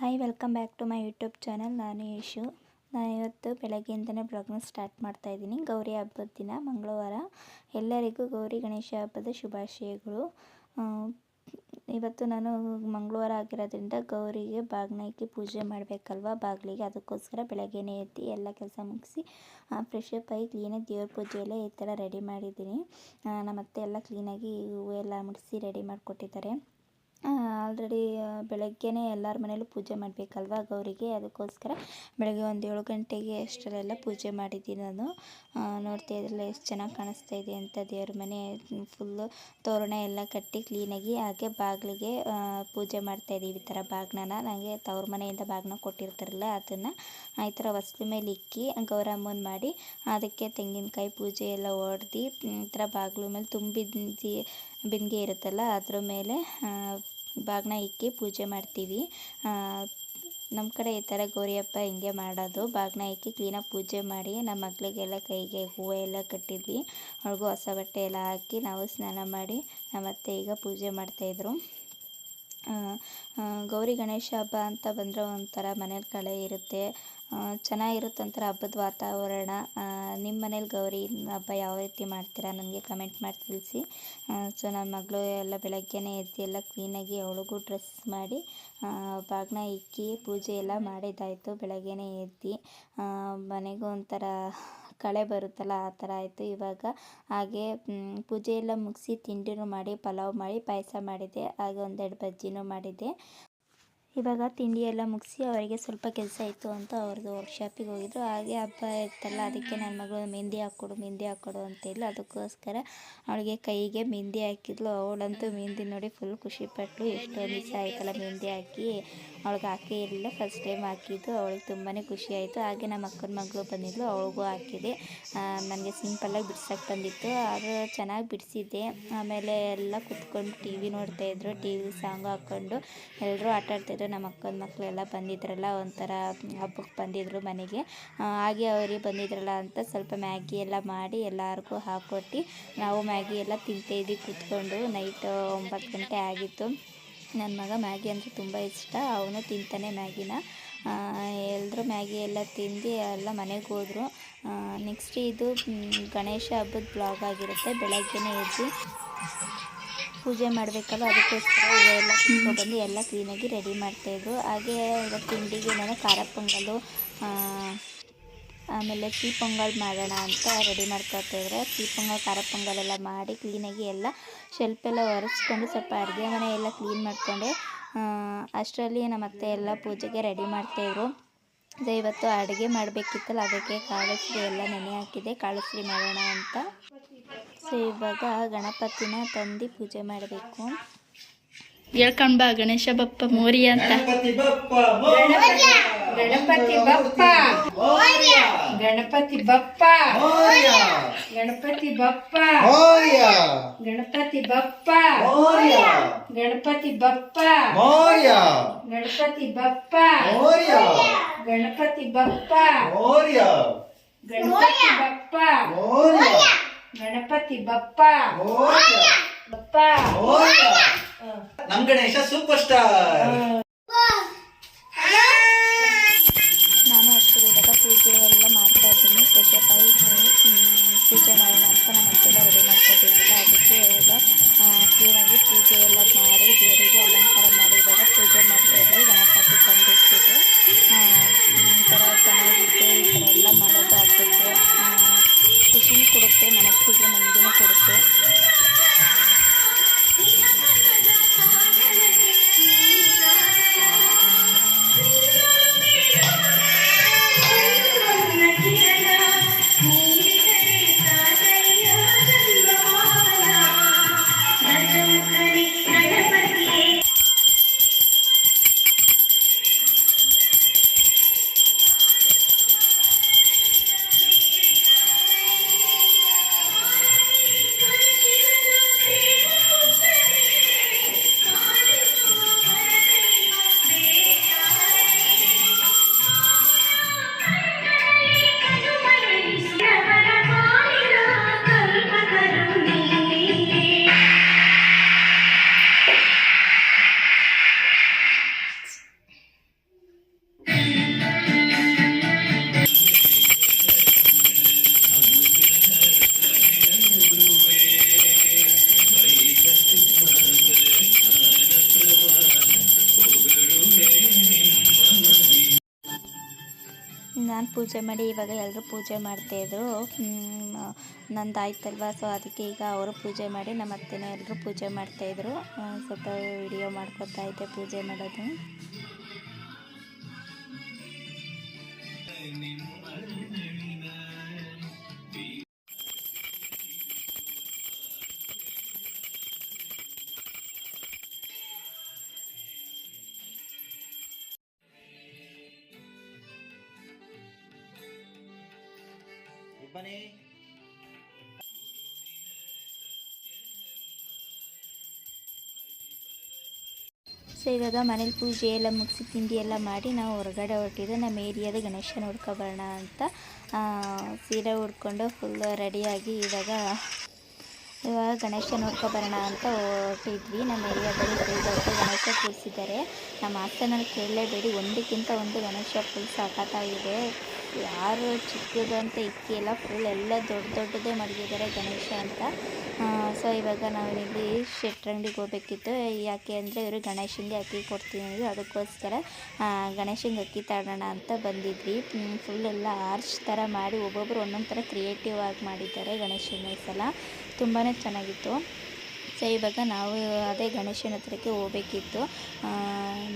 Hi welcome back to my YouTube channel ನಾನು ಯಶು. ನಾನು ಇವತ್ತು ಬೆಳಗ್ಗೆಯಿಂದನೇ ಬ್ಲಾಗ್ನ ಸ್ಟಾರ್ಟ್ ಮಾಡ್ತಾ ಇದ್ದೀನಿ. ಗೌರಿ ಹಬ್ಬದ ದಿನ, ಮಂಗಳವಾರ. ಎಲ್ಲರಿಗೂ ಗೌರಿ ಗಣೇಶ ಹಬ್ಬದ ಶುಭಾಶಯಗಳು. ಇವತ್ತು ನಾನು ಮಂಗಳವಾರ ಆಗಿರೋದ್ರಿಂದ ಗೌರಿಗೆ ಬಾಗ್ನ ಇಕ್ಕಿ ಪೂಜೆ ಮಾಡಬೇಕಲ್ವ? ಬಾಗಿಲಿಗೆ. ಅದಕ್ಕೋಸ್ಕರ ಬೆಳಗ್ಗೆನೇ ಎದ್ದು ಎಲ್ಲ ಕೆಲಸ ಮುಗಿಸಿ ಫ್ರೆಶ್ ಅಪ್ ಆಗಿ ಕ್ಲೀನಾಗಿ ದೇವ್ರ ಪೂಜೆ ಈ ಥರ ರೆಡಿ ಮಾಡಿದ್ದೀನಿ. ನಮ್ಮತ್ತೆ ಎಲ್ಲ ಕ್ಲೀನಾಗಿ ಹೂವು ಎಲ್ಲ ಮುಡಿಸಿ ರೆಡಿ ಮಾಡಿಕೊಟ್ಟಿದ್ದಾರೆ. ಆಲ್ರೆಡಿ ಬೆಳಗ್ಗೆನೇ ಎಲ್ಲರ ಮನೆಯಲ್ಲೂ ಪೂಜೆ ಮಾಡಬೇಕಲ್ವಾ ಗೌರಿಗೆ? ಅದಕ್ಕೋಸ್ಕರ ಬೆಳಗ್ಗೆ ಒಂದು ಏಳು ಗಂಟೆಗೆ ಅಷ್ಟರಲ್ಲೆಲ್ಲ ಪೂಜೆ ಮಾಡಿದ್ದೀನಿ ನಾನು. ನೋಡ್ತಾ ಇದ್ರಲ್ಲ ಎಷ್ಟು ಚೆನ್ನಾಗಿ ಕಾಣಿಸ್ತಾ ಇದೆ ಅಂತ ದೇವ್ರ ಮನೆ ಫುಲ್ಲು ತೋರಣ ಎಲ್ಲ ಕಟ್ಟಿ ಕ್ಲೀನಾಗಿ ಹಾಗೆ ಬಾಗಿಲಿಗೆ ಪೂಜೆ ಮಾಡ್ತಾ ಇದ್ದೀವಿ ಈ ಥರ ಬಾಗ್ನನ. ನನಗೆ ತವ್ರ ಮನೆಯಿಂದ ಬಾಗ್ನ ಕೊಟ್ಟಿರ್ತಾರಲ್ಲ ಅದನ್ನು ಈ ಥರ ವಸ್ತು ಮೇಲೆ ಇಕ್ಕಿ ಗೌರಮ್ಮನ ಮಾಡಿ ಅದಕ್ಕೆ ತೆಂಗಿನಕಾಯಿ ಪೂಜೆ ಎಲ್ಲ ಹೊಡೆದು ಈ ಥರ ಬಾಗಿಲು ಮೇಲೆ ತುಂಬಿದ ಬಿಂದಿಗೆ ಇರುತ್ತಲ್ಲ, ಅದ್ರ ಮೇಲೆ ಬಾಗ್ನ ಇಕ್ಕಿ ಪೂಜೆ ಮಾಡ್ತೀವಿ. ನಮ್ಮ ಕಡೆ ಈ ಥರ ಗೌರಿ ಹಬ್ಬ ಹಿಂಗೆ ಮಾಡೋದು. ಬಾಗ್ನ ಇಕ್ಕಿ ಕ್ಲೀನಾಗಿ ಪೂಜೆ ಮಾಡಿ ನಮ್ಮ ಮಕ್ಕಳಿಗೆಲ್ಲ ಕೈಗೆ ಹೂವು ಎಲ್ಲ ಕಟ್ಟಿದ್ವಿ. ಅವ್ರಿಗೂ ಹೊಸ ಬಟ್ಟೆ ಎಲ್ಲ ಹಾಕಿ ನಾವು ಸ್ನಾನ ಮಾಡಿ ನಮ್ಮ ಅತ್ತೆ ಈಗ ಪೂಜೆ ಮಾಡ್ತಾಯಿದ್ರು ಗೌರಿ ಗಣೇಶ ಹಬ್ಬ ಅಂತ ಬಂದರೆ ಒಂಥರ ಮನೇಲಿ ಕಳೆ ಇರುತ್ತೆ. ಚೆನ್ನಾಗಿರುತ್ತೆ ಒಂಥರ ಹಬ್ಬದ ವಾತಾವರಣ. ನಿಮ್ಮ ಮನೇಲಿ ಗೌರಿ ಹಬ್ಬ ಯಾವ ರೀತಿ ಮಾಡ್ತೀರಾ? ನನಗೆ ಕಮೆಂಟ್ ಮಾಡಿ ತಿಳಿಸಿ. ಸೊ ನನ್ನ ಮಗಳು ಎಲ್ಲ ಬೆಳಗ್ಗೆನೇ ಎದ್ದು ಎಲ್ಲ ಕ್ಲೀನಾಗಿ ಅವಳಿಗೂ ಡ್ರೆಸ್ ಮಾಡಿ ಬಾಗ್ನ ಇಕ್ಕಿ ಪೂಜೆ ಎಲ್ಲ ಮಾಡಿದ್ದಾಯಿತು. ಬೆಳಗ್ಗೆನೇ ಎದ್ದು ಮನೆಗೂ ಒಂಥರ ಕಳೆ ಬರುತ್ತಲ್ಲ ಆ ಥರ ಆಯಿತು. ಇವಾಗ ಹಾಗೆ ಪೂಜೆ ಎಲ್ಲ ಮುಗಿಸಿ ತಿಂಡಿನೂ ಮಾಡಿ, ಪಲಾವ್ ಮಾಡಿ, ಪಾಯಸ ಮಾಡಿದೆ. ಹಾಗೆ ಒಂದೆರಡು ಬಜ್ಜಿನೂ ಮಾಡಿದ್ದೆ ಇವಾಗ ತಿಂಡಿ ಎಲ್ಲ ಮುಗಿಸಿ ಅವರಿಗೆ ಸ್ವಲ್ಪ ಕೆಲಸ ಇತ್ತು ಅಂತ ಅವ್ರದ್ದು ವರ್ಕ್ಶಾಪಿಗೆ ಹೋಗಿದ್ರು. ಹಾಗೆ ಹಬ್ಬ ಇತ್ತಲ್ಲ, ಅದಕ್ಕೆ ನನ್ನ ಮಗಳು ಮೆಹಂದಿ ಹಾಕ್ಕೊಡು ಮೆಹಂದಿ ಹಾಕ್ಕೊಡು ಅಂತ ಇದ್ಲು ಅದಕ್ಕೋಸ್ಕರ ಅವಳಿಗೆ ಕೈಗೆ ಮೆಹಂದಿ ಹಾಕಿದ್ಲು. ಅವಳಂತೂ ಮೆಹಂದಿ ನೋಡಿ ಫುಲ್ ಖುಷಿಪಟ್ಟು ಎಷ್ಟೋ ದಿವಸ ಆಯ್ತಲ್ಲ ಮೆಹಂದಿ ಹಾಕಿ. ಅವಳಿಗೆ ಹಾಕಿ ಇರಲಿಲ್ಲ. ಫಸ್ಟ್ ಟೈಮ್ ಹಾಕಿದ್ದು. ಅವಳಿಗೆ ತುಂಬಾ ಖುಷಿ ಆಯಿತು. ಹಾಗೆ ನಮ್ಮ ಅಕ್ಕನ ಮಗಳು ಬಂದಿದ್ಲು. ಅವಳಿಗೂ ಹಾಕಿದೆ. ನನಗೆ ಸಿಂಪಲ್ಲಾಗಿ ಬಿಡ್ಸೋಕ್ಕೆ ಬಂದಿತ್ತು. ಅದು ಚೆನ್ನಾಗಿ ಬಿಡಿಸಿದ್ದೆ. ಆಮೇಲೆ ಎಲ್ಲ ಕುತ್ಕೊಂಡು ಟಿ ವಿ ನೋಡ್ತಾಯಿದ್ರು ಟಿ ವಿ ಸಾಂಗ್ ಹಾಕ್ಕೊಂಡು ಎಲ್ಲರೂ ಆಟ ಆಡ್ತಾಯಿದ್ರು ನಮ್ಮ ಅಕ್ಕನ ಮಕ್ಕಳೆಲ್ಲ ಬಂದಿದ್ರಲ್ಲ, ಒಂಥರ ಹಬ್ಬಕ್ಕೆ ಬಂದಿದ್ರು ಮನೆಗೆ. ಹಾಗೆ ಅವರಿಗೆ ಬಂದಿದ್ರಲ್ಲ ಅಂತ ಸ್ವಲ್ಪ ಮ್ಯಾಗಿ ಎಲ್ಲ ಮಾಡಿ ಎಲ್ಲರಿಗೂ ಹಾಕ್ಕೊಟ್ಟು ನಾವು ಮ್ಯಾಗಿ ಎಲ್ಲ ತಿಂತಾಯಿದ್ವಿ ಕೂತ್ಕೊಂಡು. ನೈಟ್ ಒಂಬತ್ತು ಗಂಟೆ ಆಗಿತ್ತು. ನನ್ನ ಮಗ ಮ್ಯಾಗಿ ಅಂದರೆ ತುಂಬ ಇಷ್ಟ, ಅವನು ತಿಂತಾನೆ ಮ್ಯಾಗಿನ. ಎಲ್ಲರೂ ಮ್ಯಾಗಿ ಎಲ್ಲ ತಿಂದು ಎಲ್ಲ ಮನೆಗೆ ಹೋದರು. ನೆಕ್ಸ್ಟ್ ಇದು ಗಣೇಶ ಹಬ್ಬದ ಬ್ಲಾಗ್ ಆಗಿರುತ್ತೆ, ಬೆಳಗ್ಗೆನೇ ಎದ್ದು. ಪೂಜೆ ಮಾಡಬೇಕಲ್ಲ, ಅದಕ್ಕೋಸ್ಕರ ಹೂವೆಲ್ಲ ಕಿತ್ಕೊಬಂದು ಎಲ್ಲ ಕ್ಲೀನಾಗಿ ರೆಡಿ ಮಾಡ್ತಾಯಿದ್ರು ಹಾಗೆ ತಿಂಡಿಗೆ ನಾನು ಖಾರ ಪೊಂಗಲು ಆಮೇಲೆ ಸಿಹಿ ಪೊಂಗಲ್ ಮಾಡೋಣ ಅಂತ ರೆಡಿ ಮಾಡ್ಕೊತಾಯಿದ್ರೆ ಸಿಹಿ ಪೊಂಗಲ್, ಖಾರ ಪೊಂಗಲೆಲ್ಲ ಮಾಡಿ ಕ್ಲೀನಾಗಿ ಎಲ್ಲ ಶೆಲ್ಫೆಲ್ಲ ಒರೆಸ್ಕೊಂಡು ಸ್ವಲ್ಪ ಅಡುಗೆ ಮನೆ ಎಲ್ಲ ಕ್ಲೀನ್ ಮಾಡಿಕೊಂಡೆ. ಅಷ್ಟರಲ್ಲಿ ನಮ್ಮ ಅತ್ತೆ ಎಲ್ಲ ಪೂಜೆಗೆ ರೆಡಿ ಮಾಡ್ತಾಯಿದ್ರು ಇವತ್ತು ಅಡುಗೆ ಮಾಡಬೇಕಿತ್ತಲ್ಲ, ಅದಕ್ಕೆ ಕಾಳುಶ್ರೀ ಎಲ್ಲ ನೆನೆ ಹಾಕಿದೆ. ಕಾಳುಶ್ರೀ ಮಾಡೋಣ ಅಂತ. ಸೊ ಇವಾಗ ಗಣಪತಿನ ತಂದು ಪೂಜೆ ಮಾಡಬೇಕು. ಹೇಳ್ಕೊಂಡ್ ಬಾ ಗಣೇಶ ಬಪ್ಪ ಮೋರಿ ಅಂತ. ಗಣಪತಿ ಬಪ್ಪ ಗಣಪತಿ ಬಪ್ಪ. ಗಣಪತಿ ಬಪ್ಪ. ಮೋರ್ಯ. ಗಣಪತಿ ಬಪ್ಪ. ಮೋರ್ಯ. ಗಣಪತಿ ಬಪ್ಪ. ಮೋರ್ಯ. ಗಣಪತಿ ಬಪ್ಪ. ಮೋರ್ಯ. ಗಣಪತಿ ಬಪ್ಪ. ಮೋರ್ಯ. ಗಣಪತಿ ಬಪ್ಪ. ಮೋರ್ಯ. ಗಣಪತಿ ಬಪ್ಪ. ಬಪ್ಪ. ನಮ್ ಗಣೇಶ ಸೂಪರ್ ಸ್ಟಾರ್ ನಾನು ಅಷ್ಟು ಪೂಜೆ ಎಲ್ಲ ನಾನು ಪೂಜೆ ಮಾಡಿ, ಇವಾಗ ಎಲ್ಲರೂ ಪೂಜೆ ಮಾಡ್ತಾಯಿದ್ರು ನಂದು ಆಯ್ತಲ್ವ ಸೊ ಅದಕ್ಕೆ ಈಗ ಅವರು ಪೂಜೆ ಮಾಡಿ, ನಮ್ಮ ಅತ್ತೆನೇ ಎಲ್ಲರೂ ಪೂಜೆ ಮಾಡ್ತಾಯಿದ್ರು ಸ್ವಲ್ಪ ವಿಡಿಯೋ ಮಾಡ್ಕೊತಾ ಇದ್ದೆ ಪೂಜೆ ಮಾಡೋದು ಬನ್ನಿ. ಸೊ ಇವಾಗ ಮನೇಲಿ ಪೂಜೆ ಎಲ್ಲ ಮುಗಿಸಿ ತಿಂಡಿ ಎಲ್ಲ ಮಾಡಿ ನಾವು ಹೊರಗಡೆ ಹೊರಟಿದ್ದು ನಮ್ಮ ಏರಿಯಾದ ಗಣೇಶ ನೋಡ್ಕೊಬರೋಣ ಅಂತ. ಸೀರೆ ಉಡ್ಕೊಂಡು ಫುಲ್ ರೆಡಿಯಾಗಿ ಇವಾಗ ಇವಾಗ ಗಣೇಶ ನೋಡ್ಕೊಬರೋಣ ಅಂತ ಹೊರಟಿದ್ವಿ. ನಮ್ಮ ಏರಿಯಾದಲ್ಲಿ ದೊಡ್ಡ ಗಣೇಶ ಕೂರಿಸಿದ್ದಾರೆ. ನಮ್ಮ ಹಾಸನಲ್ಲಿ ಕೇಳಲೇಬೇಡಿ. ಒಂದಕ್ಕಿಂತ ಒಂದು ಗಣೇಶ ಫುಲ್ ಸಖತ್ತಾಗಿದೆ. ಯಾರು ಚಿಕ್ಕದು ಅಂತ ಇಕ್ಕಿಲ್ಲ ಫುಲ್ ಎಲ್ಲ ದೊಡ್ಡ ದೊಡ್ಡದೇ ಮಡಗಿದ್ದಾರೆ ಗಣೇಶ ಅಂತ. ಸೊ ಇವಾಗ ನಾವಿಲ್ಲಿ ಶೆಟ್ರಂಗಡಿಗೆ ಹೋಗ್ಬೇಕಿತ್ತು. ಯಾಕೆ ಅಂದರೆ ಇವರು ಗಣೇಶನಿಗೆ ಅಕ್ಕಿ ಕೊಡ್ತೀನಿ ಅಂದರು ಅದಕ್ಕೋಸ್ಕರ ಗಣೇಶನಿಗೆ ಅಕ್ಕಿ ತಗೋಣ ಅಂತ ಬಂದಿದ್ವಿ. ಫುಲ್ ಎಲ್ಲ ಆರ್ಚ್ ಥರ ಮಾಡಿ ಒಬ್ಬೊಬ್ಬರು ಒಂದೊಂದು ಥರ ಕ್ರಿಯೇಟಿವ್ ಆಗಿ ಮಾಡಿದ್ದಾರೆ ಗಣೇಶನ ಈ ಸಲ. ತುಂಬಾ ಚೆನ್ನಾಗಿತ್ತು. ಸೊ ಇವಾಗ ನಾವು ಅದೇ ಗಣೇಶನ ಹತ್ರಕ್ಕೆ ಹೋಗ್ಬೇಕಿತ್ತು.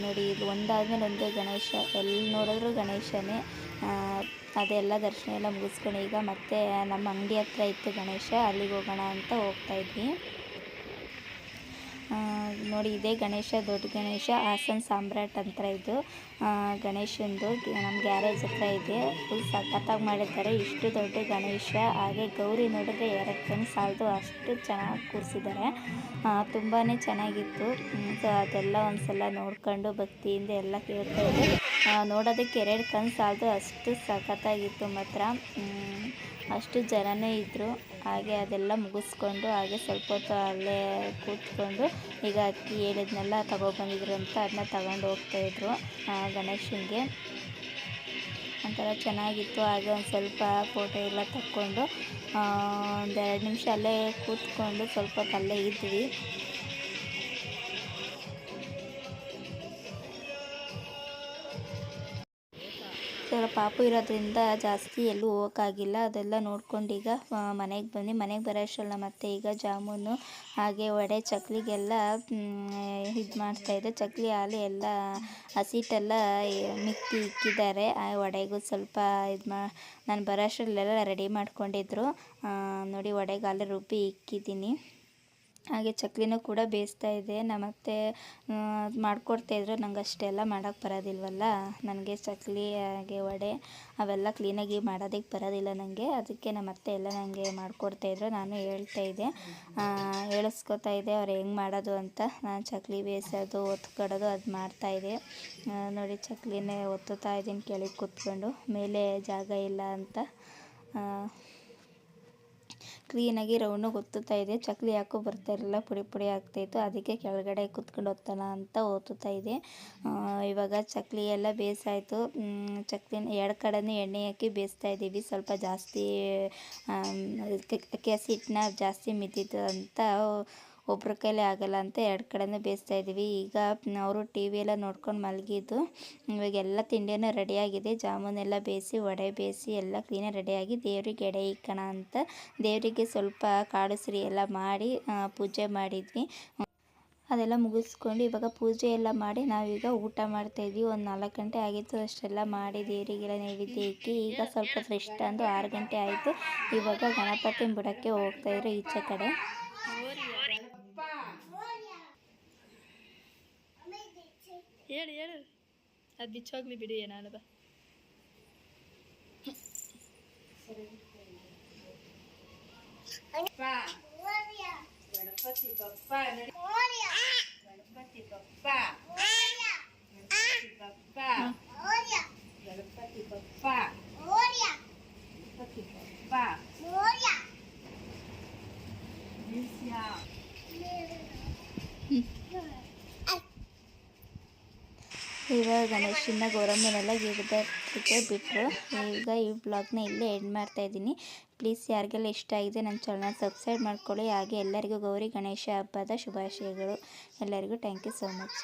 ನೋಡಿ ಇಲ್ಲಿ ಒಂದಾದ್ಮೇಲೆ ಒಂದೇ ಗಣೇಶ ಎಲ್ಲಿ ನೋಡಿದ್ರು ಗಣೇಶನೇ. ಅದೆಲ್ಲ ದರ್ಶನ ಎಲ್ಲ ಮುಗಿಸ್ಕೊಂಡು ಈಗ ಮತ್ತೆ ನಮ್ಮ ಅಂಗಡಿ ಹತ್ರ ಇತ್ತು ಗಣೇಶ ಅಲ್ಲಿಗೆ ಹೋಗೋಣ ಅಂತ ಹೋಗ್ತಾ ಇದ್ವಿ. ಆ, ನೋಡಿ, ಇದೇ ಗಣೇಶ, ದೊಡ್ಡ ಗಣೇಶ, ಹಾಸನ್ ಸಾಮ್ರಾಟ್ ಅಂತ ಇದು. ಗಣೇಶಂದು ನಮ್ಮ ಗ್ಯಾರೇಜ್ ಹತ್ರ ಇದೆ. ಫುಲ್ ಸಖತ್ತಾಗಿ ಮಾಡಿದ್ದಾರೆ. ಇಷ್ಟು ದೊಡ್ಡ ಗಣೇಶ, ಹಾಗೆ ಗೌರಿ ನೋಡಿದ್ರೆ ಎರಡು ಕಣ್ಣು ಸಾಲದು ಅಷ್ಟು ಚೆನ್ನಾಗಿ ಕೂರಿಸಿದ್ದಾರೆ. ತುಂಬಾ ಚೆನ್ನಾಗಿತ್ತು. ಸೊ ಅದೆಲ್ಲ ಒಂದ್ಸಲ ನೋಡ್ಕೊಂಡು ಭಕ್ತಿಯಿಂದ ಎಲ್ಲ ಕೇಳ್ತಾ ಇದ್ದೆ. ನೋಡೋದಕ್ಕೆ ಎರಡು ಕಣ್ಣು ಸಾಲದು ಅಷ್ಟು ಸಖತ್ತಾಗಿತ್ತು ಮಾತ್ರ. ಅಷ್ಟು ಜನನೇ ಇದ್ದರು ಹಾಗೆ ಅದೆಲ್ಲ ಮುಗಿಸ್ಕೊಂಡು ಹಾಗೆ ಸ್ವಲ್ಪ ಹೊತ್ತು ಅಲ್ಲೇ ಕೂತ್ಕೊಂಡು ಈಗ ಅಕ್ಕಿ ಹೇಳಿದ್ನೆಲ್ಲ ತಗೊಬಂದಿದ್ರು ಅಂತ ಅದನ್ನ ತಗೊಂಡು ಹೋಗ್ತಾಯಿದ್ರು ಗಣೇಶನಿಗೆ. ಒಂಥರ ಚೆನ್ನಾಗಿತ್ತು. ಹಾಗೆ ಒಂದು ಸ್ವಲ್ಪ ಫೋಟೋ ಎಲ್ಲ ತಕ್ಕೊಂಡು ಒಂದು ಎರಡು ನಿಮಿಷ ಅಲ್ಲೇ ಕೂತ್ಕೊಂಡು ಸ್ವಲ್ಪ ಹೊತ್ತು ಅಲ್ಲೇ ಇದ್ವಿ. ಪಾಪು ಇರೋದ್ರಿಂದ ಜಾಸ್ತಿ ಎಲ್ಲೂ ಹೋಗೋಕ್ಕಾಗಿಲ್ಲ. ಅದೆಲ್ಲ ನೋಡ್ಕೊಂಡು ಈಗ ಮನೆಗೆ ಬಂದು ಮನೆಗೆ ಬರೋ ಅಷ್ಟರಲ್ಲಿ ಮತ್ತೆ ಈಗ ಜಾಮೂನು, ಹಾಗೆ ವಡೆ, ಚಕ್ಲಿಗೆಲ್ಲ ಇದು ಮಾಡ್ತಾಯಿದ್ದೆ ಚಕ್ಲಿ, ಹಾಲು ಎಲ್ಲ, ಹಸಿಟ್ಟೆಲ್ಲ ಮಿಕ್ಕಿ ಇಕ್ಕಿದ್ದಾರೆ. ಆ, ವಡೆಗೂ ಸ್ವಲ್ಪ ಇದು ಮಾ, ನಾನು ಬರೋ ಅಷ್ಟರಲ್ಲೆಲ್ಲ ರೆಡಿ ಮಾಡ್ಕೊಂಡಿದ್ರು. ನೋಡಿ ವಡೆಗೆ ಹಾಲು ರುಬ್ಬಿ ಇಕ್ಕಿದ್ದೀನಿ. ಹಾಗೆ ಚಕ್ಲಿನೂ ಕೂಡ ಬೇಯಿಸ್ತಾ ಇದ್ದೆ. ನಮ್ಮತ್ತೆ ಮಾಡಿಕೊಡ್ತಾಯಿದ್ರು ನಂಗೆ ಅಷ್ಟೆಲ್ಲ ಮಾಡೋಕ್ಕೆ ಬರೋದಿಲ್ವಲ್ಲ? ನನಗೆ ಚಕ್ಲಿ, ಹಾಗೆ ವಡೆ ಅವೆಲ್ಲ ಕ್ಲೀನಾಗಿ ಮಾಡೋದಕ್ಕೆ ಬರೋದಿಲ್ಲ ನನಗೆ ಅದಕ್ಕೆ ನಮ್ಮ ಅತ್ತೆ ಎಲ್ಲ ನನಗೆ ಮಾಡಿಕೊಡ್ತಾಯಿದ್ರು ನಾನು ಹೇಳ್ತಾ ಇದ್ದೆ. ಹೇಳಿಸ್ಕೊತಾ ಇದ್ದೆ. ಅವ್ರು ಹೆಂಗೆ ಮಾಡೋದು ಅಂತ. ನಾನು ಚಕ್ಲಿ ಬೇಯಿಸೋದು, ಒತ್ಕೊಡೋದು, ಅದು ಮಾಡ್ತಾಯಿದ್ದೆ ನೋಡಿ ಚಕ್ಲಿನೇ ಒತ್ತುತ್ತಾ ಇದ್ದೀನಿ. ಕೆಳಗೆ ಕೂತ್ಕೊಂಡು. ಮೇಲೆ ಜಾಗ ಇಲ್ಲ ಅಂತ. ಕ್ಲೀನಾಗಿ ರೌಂಡಿಗೆ ಒತ್ತುತ್ತಾ ಇದೆ. ಚಕ್ಲಿ ಯಾಕೋ ಬರ್ತಾ ಇರಲಿಲ್ಲ ಪುಡಿ ಪುಡಿ ಆಗ್ತಾಯಿತ್ತು ಅದಕ್ಕೆ ಕೆಳಗಡೆ ಕುತ್ಕೊಂಡು ಒತ್ತೋಣ ಅಂತ ಒತ್ತುತ್ತಾ ಇದೆ. ಇವಾಗ ಚಕ್ಲಿ ಎಲ್ಲ ಬೇಸಾಯಿತು. ಮ್, ಚಕ್ಲಿನ ಎರಡು ಕಡೆನೂ ಎಣ್ಣೆ ಹಾಕಿ ಬೇಯಿಸ್ತಾ ಇದ್ದೀವಿ. ಸ್ವಲ್ಪ ಜಾಸ್ತಿ ಅಕ್ಕಿ ಹಸಿ ಹಿಟ್ಟನ್ನ ಜಾಸ್ತಿ ಮಿದ್ದಿತ್ತು ಅಂತ ಒಬ್ರ ಕೈಲಿ ಆಗಲ್ಲ ಅಂತ ಎರಡು ಕಡೆನೂ ಬೇಯಿಸ್ತಾ ಇದ್ದೀವಿ. ಈಗ ಅವರು ಟಿ ವಿ ಎಲ್ಲ ನೋಡ್ಕೊಂಡು ಮಲಗಿದ್ದು, ಇವಾಗ ಎಲ್ಲ ತಿಂಡಿಯೂ ರೆಡಿಯಾಗಿದೆ ಜಾಮೂನೆಲ್ಲ ಬೇಯಿಸಿ, ವಡೆ ಬೇಯಿಸಿ ಎಲ್ಲ ಕ್ಲೀನಾಗಿ ರೆಡಿಯಾಗಿ ದೇವರಿಗೆ ಎಡೆ ಇಕ್ಕೋಣ ಅಂತ ದೇವರಿಗೆ ಸ್ವಲ್ಪ ಕಾಳು ಸಿರಿ ಎಲ್ಲ ಮಾಡಿ ಪೂಜೆ ಮಾಡಿದ್ವಿ. ಅದೆಲ್ಲ ಮುಗಿಸ್ಕೊಂಡು ಇವಾಗ ಪೂಜೆ ಎಲ್ಲ ಮಾಡಿ ನಾವೀಗ ಊಟ ಮಾಡ್ತಾಯಿದ್ವಿ ಒಂದು ನಾಲ್ಕು ಗಂಟೆ ಆಗಿತ್ತು ಅಷ್ಟೆಲ್ಲ ಮಾಡಿ ದೇವರಿಗೆಲ್ಲ ನೈವೇದ್ಯ ಇಕ್ಕಿ, ಈಗ ಸ್ವಲ್ಪ ಫ್ರೆಶ್ ಅಂದು ಆರು ಗಂಟೆ ಆಯಿತು. ಇವಾಗ ಗಣಪತಿ ಬಿಡೋಕ್ಕೆ ಹೋಗ್ತಾಯಿದ್ರು ಈಚೆ ಕಡೆ. ಹೇಳು ಹೇಳು. ಅದು ಬಿಚ್ಚೋಗ್ಲಿ ಬಿಡಿ ಏನಾಳು ಬಾ. ಬಪ್ಪ ಗಣಪತಿ ಬಪ್ಪ ನಡಿ. ಗಣಪತಿ ಬಪ್ಪ. ಗಣಪತಿ ಬಪ್ಪ. ಗಣಪತಿ ಬಪ್ಪ. ಗಣಪತಿ ಬಪ್ಪ. ನಿಲ್ಸ್ಯ. ಇವಾಗ ಗಣೇಶನ ಗೌರಮ್ಮನೆಲ್ಲ ಗಿಡದಕ್ಕೆ ಬಿಟ್ಟರು ಈಗ ಈ ಬ್ಲಾಗ್ನ ಇಲ್ಲೇ ಎಂಡ್ ಮಾಡ್ತಾ ಇದ್ದೀನಿ. ಪ್ಲೀಸ್ ಯಾರಿಗೆಲ್ಲ ಇಷ್ಟ ಆಗಿದೆ ನನ್ನ ಚಾನಲ್ ಸಬ್ಸ್ಕ್ರೈಬ್ ಮಾಡ್ಕೊಳ್ಳಿ. ಹಾಗೆ ಎಲ್ಲರಿಗೂ ಗೌರಿ ಗಣೇಶ ಹಬ್ಬದ ಶುಭಾಶಯಗಳು. ಎಲ್ಲರಿಗೂ ಥ್ಯಾಂಕ್ ಯು ಸೋ ಮಚ್